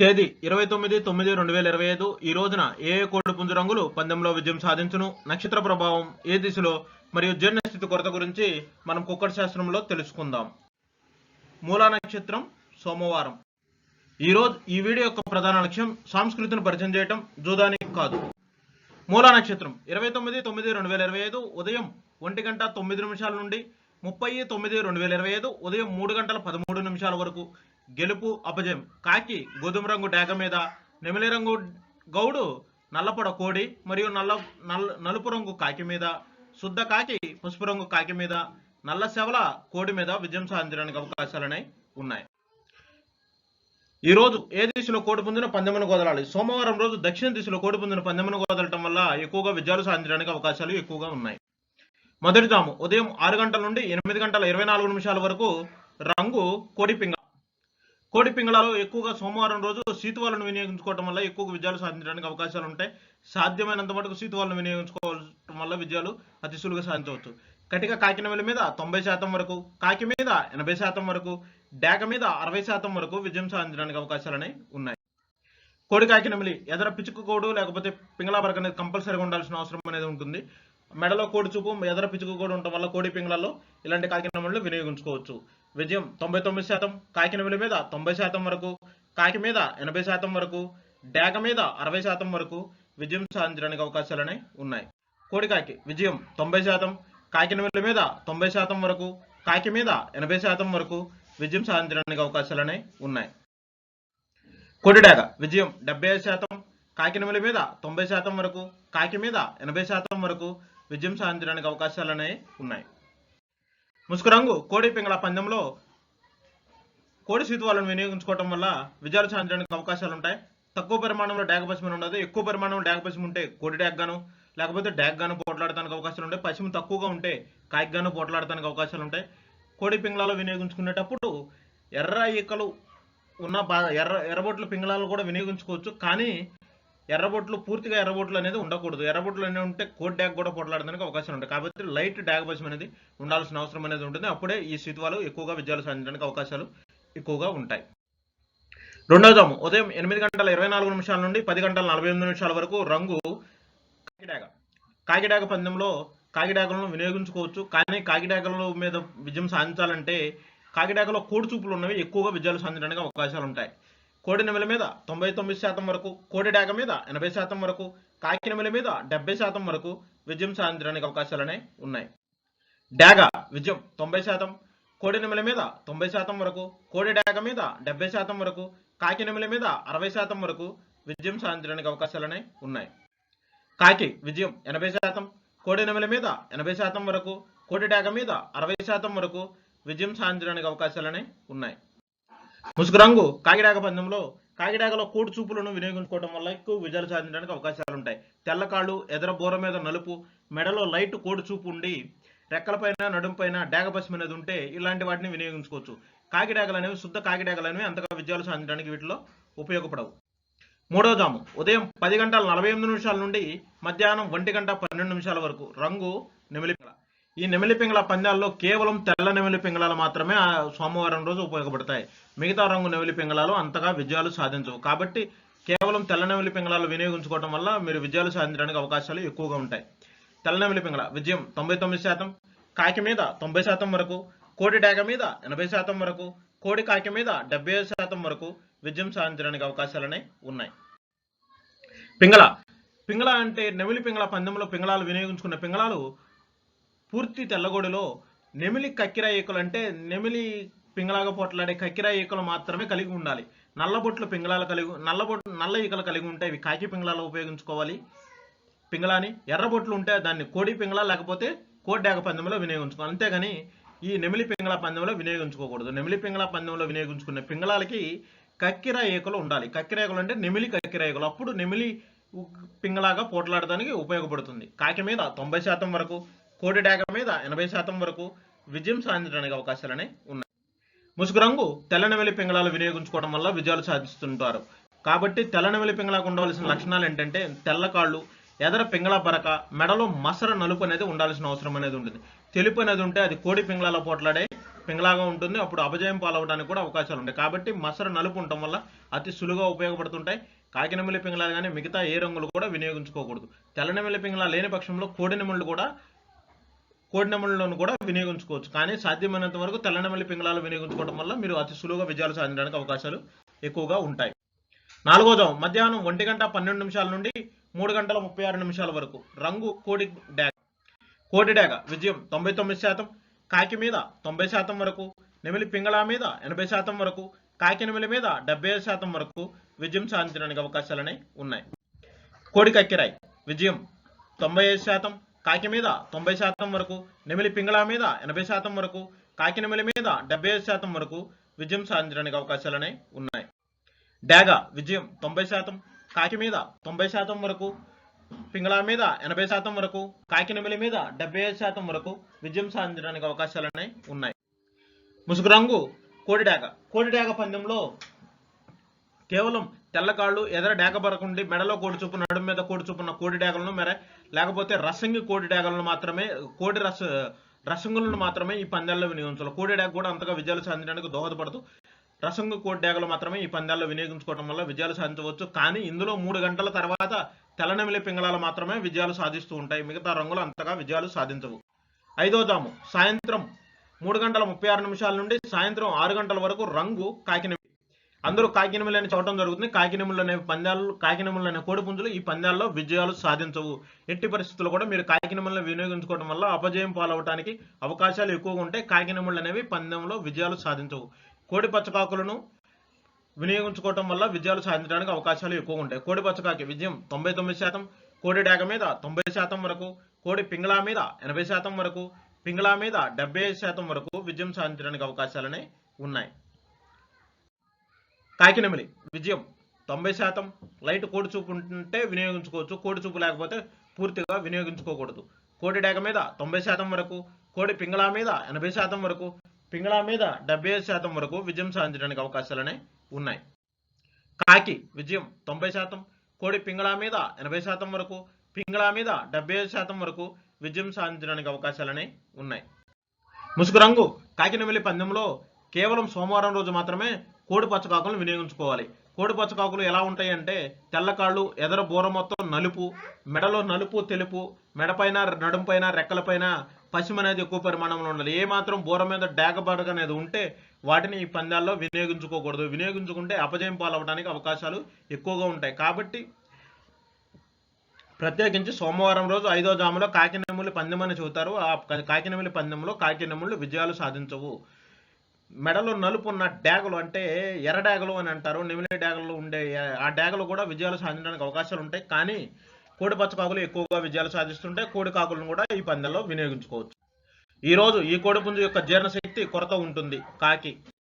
తేదీ ఇరవై తొమ్మిది తొమ్మిది రెండు వేల ఇరవై ఐదు. ఈ రోజున ఏ ఏ కోడి పుంజు రంగులు పందెంలో విజయం సాధించును? నక్షత్ర ప్రభావం ఏ దిశలో? మరియు జీర్ణస్థితి కొరత గురించి మనం కుక్కడి శాస్త్రంలో తెలుసుకుందాం. మూలా నక్షత్రం సోమవారం. ఈ రోజు ఈ వీడియో యొక్క ప్రధాన లక్ష్యం సంస్కృతిని పరిచయం చేయటం జూదానికి కాదు. మూలా నక్షత్రం ఇరవై తొమ్మిది తొమ్మిది రెండు వేల ఇరవై ఐదు ఉదయం ఒంటి గంట తొమ్మిది నిమిషాల నుండి ముప్పై తొమ్మిది రెండు వేల ఇరవై ఐదు ఉదయం మూడు గంటల పదమూడు నిమిషాల వరకు. గెలుపు అపజయం. కాకి గోధుమ రంగు డేగ మీద నెమిలి రంగు గౌడు నల్లపొడ కోడి మరియు నల్ల నల్ల నలుపు రంగు కాకి మీద శుద్ధ కాకి పసుపు రంగు కాకి మీద నల్ల శవల కోడి మీద విజయం సాధించడానికి అవకాశాలనే ఉన్నాయి. ఈ రోజు ఏ దిశలో కోడి పుంజున పందెమును వదలాలి సోమవారం రోజు దక్షిణ దిశలో కోడి పుంజున పందెమును వదలటం వల్ల ఎక్కువగా విజయాలు సాధించడానికి అవకాశాలు ఎక్కువగా ఉన్నాయి. మొదటి జాము ఉదయం ఆరు గంటల నుండి ఎనిమిది గంటల ఇరవై నాలుగు నిమిషాల వరకు రంగు కోడి పింగ కోడి పింగళాలు ఎక్కువగా సోమవారం రోజు సీతువాలను వినియోగించుకోవడం వల్ల ఎక్కువగా విజయాలు సాధించడానికి అవకాశాలు ఉంటాయి. సాధ్యమైనంత మటుకు సీతువాలను వినియోగించుకోవడం వల్ల విజయాలు అతి సులువుగా సాధించవచ్చు. కటిక కాకినవెల మీద తొంభై శాతం వరకు కాకి మీద ఎనభై శాతం వరకు డేక మీద అరవై శాతం వరకు విజయం సాధించడానికి అవకాశాలనే ఉన్నాయి. కోడి కాకినమిలి ఎదర పిచుకు కోడు లేకపోతే పింగళా బరక అనేది కంపల్సరీగా ఉండాల్సిన అవసరం అనేది ఉంటుంది. మెడలో కోడి చూపు ఎదర పిచుకు ఉండటం వల్ల కోడి పింగళాల్లో ఇలాంటి కాకినమిళ్ళు వినియోగించుకోవచ్చు. విజయం తొంభై తొమ్మిది శాతం కాకినమిలి మీద తొంభై శాతం వరకు కాకి మీద ఎనభై శాతం వరకు డేగ మీద అరవై శాతం వరకు విజయం సాధించడానికి అవకాశాలనే ఉన్నాయి. కోడికాకి విజయం తొంభై శాతం కాకినమిలి మీద తొంభై శాతం వరకు కాకి మీద ఎనభై శాతం వరకు విజయం సాధించడానికి అవకాశాలనే ఉన్నాయి. కొడిడాగ విజయం డెబ్బై ఐదు శాతం కాకినమిలి మీద తొంభై శాతం వరకు కాకి మీద ఎనభై శాతం వరకు విజయం సాధించడానికి అవకాశాలనే ఉన్నాయి. ముసుకురంగు కోడి పింగళ పందెంలో కోడి సీతువాలను వినియోగించుకోవటం వల్ల విజయాలు సాధించడానికి అవకాశాలు ఉంటాయి తక్కువ పరిమాణంలో డ్యాగ పశ్చిమ ఉండదు ఎక్కువ పరిమాణంలో డ్యాగ పశ్చిమ ఉంటే కోడి డ్యాగ్ గాను లేకపోతే డ్యాగ్ గాను పోట్లాడటానికి అవకాశాలు ఉంటాయి పశ్చిమ తక్కువగా ఉంటే కాకి గాను పోట్లాడటానికి అవకాశాలు ఉంటాయి కోడి పింగళాలు వినియోగించుకునేటప్పుడు ఎర్ర ఈకలు ఉన్న బా ఎర్ర ఎర్రబొట్ల పింగళాలు కూడా వినియోగించుకోవచ్చు. కానీ ఎర్రబొట్లు పూర్తిగా ఎర్రబొట్లు అనేది ఉండకూడదు. ఎర్రబొట్లు అనేవి ఉంటే కోడ్ డ్యాగ్ కూడా పొట్లాడడానికి అవకాశం ఉంటుంది. కాబట్టి లైట్ డ్యాగ్ పశ్చిమ అనేది ఉండాల్సిన అవసరం అనేది ఉంటుంది. అప్పుడే ఈ శీతువాలు ఎక్కువగా విజయాలు సాధించడానికి అవకాశాలు ఎక్కువగా ఉంటాయి. రెండవ జాము. ఉదయం ఎనిమిది గంటల ఇరవై నాలుగు నిమిషాల నుండి పది గంటల నలభై ఎనిమిది నిమిషాల వరకు రంగు కాకిడాగ. కాకిడాగ పందెంలో కాకిడాగలను వినియోగించుకోవచ్చు. కానీ కాకిడాగల మీద విజయం సాధించాలంటే కాకిడాగలో కోడి చూపులు ఉన్నవి ఎక్కువగా విజయాలు సాధించడానికి అవకాశాలు ఉంటాయి. కోడి నెమల మీద తొంభై తొమ్మిది శాతం వరకు కోడి డాగ మీద ఎనభై శాతం వరకు కాకి నెమల మీద డెబ్బై శాతం వరకు విజయం సాధించడానికి అవకాశాలనే ఉన్నాయి. డాగ విజయం తొంభై శాతం కోడి నెమల మీద తొంభై శాతం వరకు కోడి డాగ మీద డెబ్బై శాతం వరకు కాకి నెమల మీద అరవై శాతం వరకు విజయం సాధించడానికి అవకాశాలనే ఉన్నాయి. కాకి విజయం ఎనభై శాతం కోడి నెమల మీద ఎనభై శాతం వరకు కోడి డాగ మీద అరవై శాతం వరకు విజయం సాధించడానికి అవకాశాలనే ఉన్నాయి. ముసుగు రంగు కాకిడాగ పందెంలో కాకిడాకలో కోడి చూపులను వినియోగించుకోవడం వల్ల ఎక్కువ విజయాలు సాధించడానికి అవకాశాలు ఉంటాయి. తెల్లకాళ్ళు ఎదర బోర మీద నలుపు మెడలో లైట్ కోడి చూపు ఉండి రెక్కలపైన నడుంపైన డాగ పశ్చిమ అనేది ఉంటే ఇలాంటి వాటిని వినియోగించుకోవచ్చు. కాకిడాకలు అనేవి శుద్ధ కాకిడాకలు అనేవి అంతగా విజయాలు సాధించడానికి వీటిలో ఉపయోగపడవు. మూడవ జాము. ఉదయం పది గంటల నలభై ఎనిమిది నిమిషాల నుండి మధ్యాహ్నం ఒంటి గంట పన్నెండు నిమిషాల వరకు. రంగు నెమిలి ఈ నెమిలి పింగళ పందాల్లో కేవలం తెల్ల నెమిలి పింగళాలు మాత్రమే ఆ సోమవారం రోజు ఉపయోగపడతాయి. మిగతా రంగు నెమిలి పింగళాలు అంతగా విజయాలు సాధించవు. కాబట్టి కేవలం తెల్ల నెమిలి పింగళాలు వినియోగించుకోవడం వల్ల మీరు విజయాలు సాధించడానికి అవకాశాలు ఎక్కువగా ఉంటాయి. తెల్ల నెమిలి పింగళ విజయం తొంభై తొమ్మిది శాతం కాకి మీద తొంభై శాతం వరకు కోడి డాగ మీద ఎనభై శాతం వరకు కోడి కాకి మీద డెబ్బై ఐదు శాతం వరకు విజయం సాధించడానికి అవకాశాలనే ఉన్నాయి. పింగళ పింగళ అంటే నెమిలి పింగళ పందెంలో పింగళాలు వినియోగించుకున్న పింగళాలు పూర్తి తెల్లగొడిలో నెమిలి కక్కిర ఈకలు అంటే నెమిలి పింగళాగా పోట్లాడే కక్కిర ఈకలు మాత్రమే కలిగి ఉండాలి. నల్లబొట్లు పింగళాలు కలిగి నల్లబొట్లు నల్ల ఈకలు కలిగి ఉంటే ఇవి కాకి పింగళాలు ఉపయోగించుకోవాలి. పింగళాని ఎర్రబొట్లు ఉంటే దాన్ని కోడి పింగళ లేకపోతే కోడియాగ పందెంలో వినియోగించుకోవాలి. అంతేగాని ఈ నెమిలి పింగళ పందెంలో వినియోగించుకోకూడదు. నెమిలి పింగళ పందెంలో వినియోగించుకునే పింగళాలకి కక్కిర ఈకలు ఉండాలి. కక్కిర ఈకలు అంటే నెమిలి కక్కిర ఈకలు అప్పుడు నెమిలి పింగళాగా పోట్లాడడానికి ఉపయోగపడుతుంది. కాకి మీద తొంభై శాతం వరకు కోడి డాగ మీద ఎనభై శాతం వరకు విజయం సాధించడానికి అవకాశాలనే ఉన్నాయి. ముసుగు రంగు తెల్లనవెలి పింగళాలు వినియోగించుకోవడం వల్ల విజయాలు సాధిస్తుంటారు. కాబట్టి తెల్లనవెలి పింగళాకు ఉండవలసిన లక్షణాలు ఏంటంటే తెల్ల కాళ్ళు ఎదర పింగళ బరక మెడలో మసర నలుపు అనేది ఉండాల్సిన అవసరం అనేది ఉంటుంది. తెలుపు అనేది ఉంటే అది కోడి పింగళాల పోట్లాడే పింగళాగా ఉంటుంది. అప్పుడు అపజయం పాలవడానికి కూడా అవకాశాలు ఉంటాయి. కాబట్టి మసర నలుపు ఉండటం వల్ల అతి సులువుగా ఉపయోగపడుతుంటాయి. కాకినెమిలి పింగళాలు కానీ మిగతా ఏ రంగులు కూడా వినియోగించుకోకూడదు. తెల్లనెమిలి పింగళాలు లేని పక్షంలో కోడినెమిళ్ళు కూడా కోడినెమిళ్ళను కూడా వినియోగించుకోవచ్చు. కానీ సాధ్యమైనంత వరకు తెల్లనెమలి పింగళాలు వినియోగించుకోవడం వల్ల మీరు అతి సులువుగా విజయాలు సాధించడానికి అవకాశాలు ఎక్కువగా ఉంటాయి. నాలుగోదో మధ్యాహ్నం ఒంటి గంట పన్నెండు నిమిషాల నుండి మూడు గంటల ముప్పై ఆరు నిమిషాల వరకు రంగు కోడి డాగ కోడి డాగ విజయం తొంభై తొమ్మిది శాతం కాకి మీద తొంభై శాతం వరకు నెమిలి పింగళ మీద ఎనభై శాతం వరకు కాకి నెమిలి మీద డెబ్బై ఐదు శాతం వరకు విజయం సాధించడానికి అవకాశాలనే ఉన్నాయి. కోడి కక్కిరాయి విజయం తొంభై ఐదు శాతం కాకి మీద తొంభై శాతం వరకు నెమిలి పింగళ మీద ఎనభై శాతం వరకు కాకి నెమిలి మీద డెబ్బై ఐదు శాతం వరకు విజయం సాధించడానికి అవకాశాలనే ఉన్నాయి. డాగ విజయం తొంభై శాతం కాకి మీద తొంభై శాతం వరకు పింగళా మీద ఎనభై శాతం వరకు కాకి నెమిలి మీద డెబ్బై ఐదు శాతం వరకు విజయం సాధించడానికి అవకాశాలనే ఉన్నాయి. ముసుగు రంగు కోడి డాగ. కోడి డాగ పందెంలో కేవలం తెల్లకాళ్ళు ఎదర డేకబరకుండి మెడలో కోడి చూపు నడుము మీద కోడి చూపున్న కోడి డేగలను మెర లేకపోతే రసంగి కోడి డాగలను మాత్రమే కోడి రస రసంగులను మాత్రమే ఈ పందాల్లో వినియోగించాలి. కోడి డేగ కూడా అంతగా విజయాలు సాధించడానికి దోహదపడుతూ రసంగు కోడి డాగలు మాత్రమే ఈ పందాల్లో వినియోగించుకోవడం వల్ల విజయాలు సాధించవచ్చు. కానీ ఇందులో మూడు గంటల తర్వాత తెల్లనెమిలి పింగళాలు మాత్రమే విజయాలు సాధిస్తూ ఉంటాయి. మిగతా రంగులు అంతగా విజయాలు సాధించవు. ఐదో దాము సాయంత్రం మూడు గంటల ముప్పై ఆరు నిమిషాల నుండి సాయంత్రం ఆరు గంటల వరకు రంగు కాకిన అందరూ కాకినములని చూడటం జరుగుతుంది. కాకినెమిళ్ళు అనే పందాలు కాకినెమిళ్ళు అనే కోడిపుంజులు ఈ పందాల్లో విజయాలు సాధించవు. ఎట్టి పరిస్థితుల్లో కూడా మీరు కాకినములను వినియోగించుకోవడం వల్ల అపజయం పాలవటానికి అవకాశాలు ఎక్కువగా ఉంటాయి. కాకినములు అనేవి పందెంలో విజయాలు సాధించవు. కోడి పచ్చకాకులను వినియోగించుకోవటం వల్ల విజయాలు సాధించడానికి అవకాశాలు ఎక్కువ ఉంటాయి. కోడి పచ్చకాకి విజయం తొంభై తొమ్మిది శాతం కోడి డాగ మీద తొంభై శాతం వరకు కోడి పింగళా మీద ఎనభై శాతం వరకు పింగళా మీద డెబ్బై శాతం వరకు విజయం సాధించడానికి అవకాశాలనే ఉన్నాయి. కాకినెమిలి విజయం తొంభై శాతం లైట్ కోడి చూపు ఉంటే వినియోగించుకోవచ్చు. కోడి చూపు లేకపోతే పూర్తిగా వినియోగించుకోకూడదు. కోడి డేగ మీద తొంభై శాతం వరకు కోడి పింగళా మీద ఎనభై శాతం వరకు పింగళా మీద డెబ్బై ఐదు శాతం వరకు విజయం సాధించడానికి అవకాశాలనే ఉన్నాయి. కాకి విజయం తొంభై శాతం కోడి పింగళా మీద ఎనభై శాతం వరకు పింగళా మీద డెబ్బై ఐదు శాతం వరకు విజయం సాధించడానికి అవకాశాలనే ఉన్నాయి. ముసుగు రంగు కాకినెమిలి పందెంలో కేవలం సోమవారం రోజు మాత్రమే కోడి పచ్చకాకులను వినియోగించుకోవాలి. కోడి పచ్చకాకులు ఎలా ఉంటాయి అంటే తెల్లకాళ్ళు ఎదర బూర మొత్తం నలుపు మెడలో నలుపు తెలుపు మెడపైన నడుంపైన రెక్కలపైన పశ్చిమ అనేది ఎక్కువ పరిమాణంలో ఉండాలి. ఏ మాత్రం బూర మీద డాగబడగ అనేది ఉంటే వాటిని ఈ పందాల్లో వినియోగించుకోకూడదు. వినియోగించుకుంటే అపజయం పాలవడానికి అవకాశాలు ఎక్కువగా ఉంటాయి. కాబట్టి ప్రత్యేకించి సోమవారం రోజు ఐదో జాములో కాకినెమ్ములు పందెం అని చెబుతారు. ఆ కాకినెమ్ములి పందెంలో కాకినెమ్ములు విజయాలు సాధించవు. మెడలో నలుపు ఉన్న డ్యాగులు అంటే ఎర్ర డ్యాగలు అని అంటారు నెమిలి డ్యాగులు ఉండే ఆ డ్యాగులు కూడా విజయాలు సాధించడానికి అవకాశాలు ఉంటాయి. కానీ కోడి పచ్చకాకులు ఎక్కువగా విజయాలు సాధిస్తుంటే కోడి కాకులను కూడా ఈ పందెంలో వినియోగించుకోవచ్చు. ఈరోజు ఈ కోడి పుంజు యొక్క జీర్ణశక్తి కొరత ఉంటుంది. కాకి